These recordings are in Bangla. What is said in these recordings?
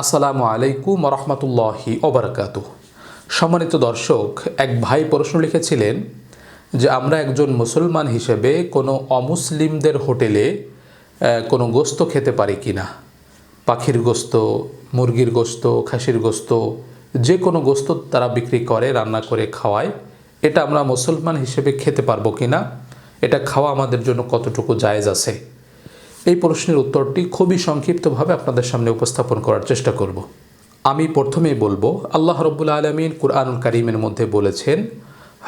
আসসালামু আলাইকুম রহমতুল্লাহি ওবরাকাত সম্মানিত দর্শক, এক ভাই প্রশ্ন লিখেছিলেন যে, আমরা একজন মুসলমান হিসেবে কোনো অমুসলিমদের হোটেলে কোনো গোস্ত খেতে পারি কি না? পাখির গোস্ত, মুরগির গোস্ত, খাসির গোস্ত, যে কোনো গোস্ত তারা বিক্রি করে, রান্না করে, খাওয়ায়। এটা আমরা মুসলমান হিসেবে খেতে পারব কি না? এটা খাওয়া আমাদের জন্য কতটুকু জায়েজ আছে? এই প্রশ্নের উত্তরটি খুবই সংক্ষিপ্তভাবে আপনাদের সামনে উপস্থাপন করার চেষ্টা করব। আমি প্রথমেই বলব, আল্লাহ রব্বুল আলমিন কুরআনুল করিমের মধ্যে বলেছেন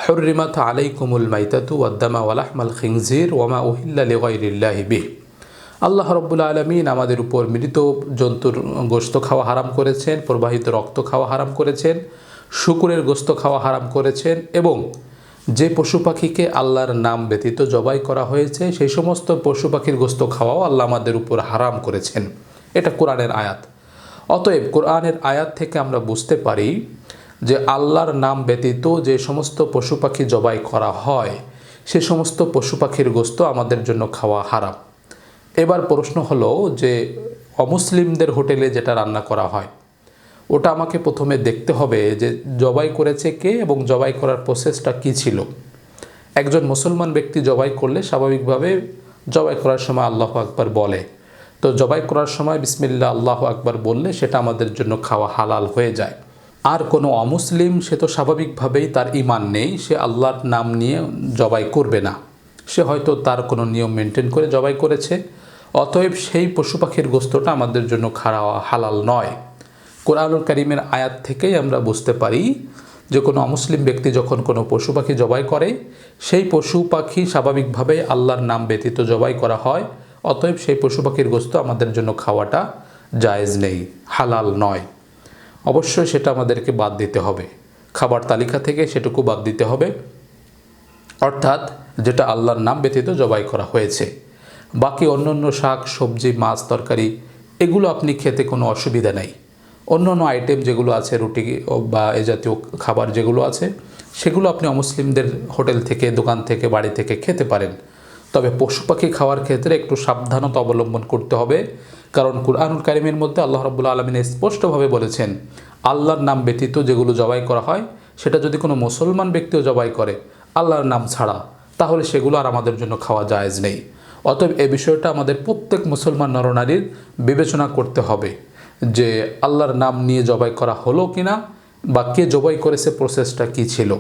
হরিমাত আলাই কুমুল মাইতাতু ওয়াদ্দামা ওয়ালাহমাল খিংজির ওয়ামা উহিল্লা লেগাইরিল্লাহি বিহ। আল্লাহ রব্বুল আলমিন আমাদের উপর মৃত জন্তুর গোস্ত খাওয়া হারাম করেছেন, প্রবাহিত রক্ত খাওয়া হারাম করেছেন, শুকুরের গোস্ত খাওয়া হারাম করেছেন এবং যে পশু পাখিকে আল্লাহর নাম ব্যতীত জবাই করা হয়েছে, সেই সমস্ত পশু পাখির গোস্ত খাওয়াও আল্লাহ আমাদের উপর হারাম করেছেন। এটা কোরআনের আয়াত। অতএব কোরআনের আয়াত থেকে আমরা বুঝতে পারি যে আল্লাহর নাম ব্যতীত যে সমস্ত পশু পাখি জবাই করা হয়, সে সমস্ত পশু পাখির গোস্ত আমাদের জন্য খাওয়া হারাম। এবার প্রশ্ন হলো যে অমুসলিমদের হোটেলে যেটা রান্না করা হয় ওটা আমাকে প্রথমে দেখতে হবে যে জবাই করেছে কে এবং জবাই করার প্রসেসটা কী ছিল। একজন মুসলমান ব্যক্তি জবাই করলে স্বাভাবিকভাবে জবাই করার সময় আল্লাহ আকবার বলে। তো জবাই করার সময় বিসমিল্লা আল্লাহ আকবার বললে সেটা আমাদের জন্য খাওয়া হালাল হয়ে যায়। আর কোনো অমুসলিম, সে তো স্বাভাবিকভাবেই তার ইমান নেই, সে আল্লাহর নাম নিয়ে জবাই করবে না। সে হয়তো তার কোনো নিয়ম মেনটেন করে জবাই করেছে। অতএব সেই পশু পাখির গোস্তটা আমাদের জন্য খাওয়া হালাল নয়। কোরআনুল করিমের আয়াত থেকেই আমরা বুঝতে পারি যে কোনো অমুসলিম ব্যক্তি যখন কোনো পশু পাখি জবাই করে, সেই পশু পাখি স্বাভাবিকভাবে আল্লাহর নাম ব্যতীত জবাই করা হয়। অতএব সেই পশু পাখির গোস্ত আমাদের জন্য খাওয়াটা জায়েজ নেই, হালাল নয়। অবশ্যই সেটা আমাদেরকে বাদ দিতে হবে। খাবার তালিকা থেকে সেটুকু বাদ দিতে হবে। অর্থাৎ যেটা আল্লাহর নাম ব্যতীত জবাই করা হয়েছে। বাকি অন্য অন্য শাক, সবজি, মাছ, তরকারি, এগুলো আপনি খেতে কোনো অসুবিধা নেই। অন্য অন্য আইটেম যেগুলো আছে, রুটি বা এ জাতীয় খাবার যেগুলো আছে, সেগুলো আপনি অমুসলিমদের হোটেল থেকে, দোকান থেকে, বাড়ি থেকে খেতে পারেন। তবে পশু পাখি খাওয়ার ক্ষেত্রে একটু সাবধানতা অবলম্বন করতে হবে। কারণ কুরআনুল কারিমের মধ্যে আল্লাহ রব্বুল আলমিন স্পষ্টভাবে বলেছেন, আল্লাহর নাম ব্যতীত যেগুলো জবাই করা হয়, সেটা যদি কোনো মুসলমান ব্যক্তিও জবাই করে, আল্লাহর নাম ছাড়া, তাহলে সেগুলো আর আমাদের জন্য খাওয়া জায়েজ নেই। অতএব এ বিষয়টা আমাদের প্রত্যেক মুসলমান নরনারীর বিবেচনা করতে হবে। যে আল্লাহর নাম নিয়ে জবাই করা হলো কিনা বা কে জবাই করেছে প্রসেসটা কি ছিল?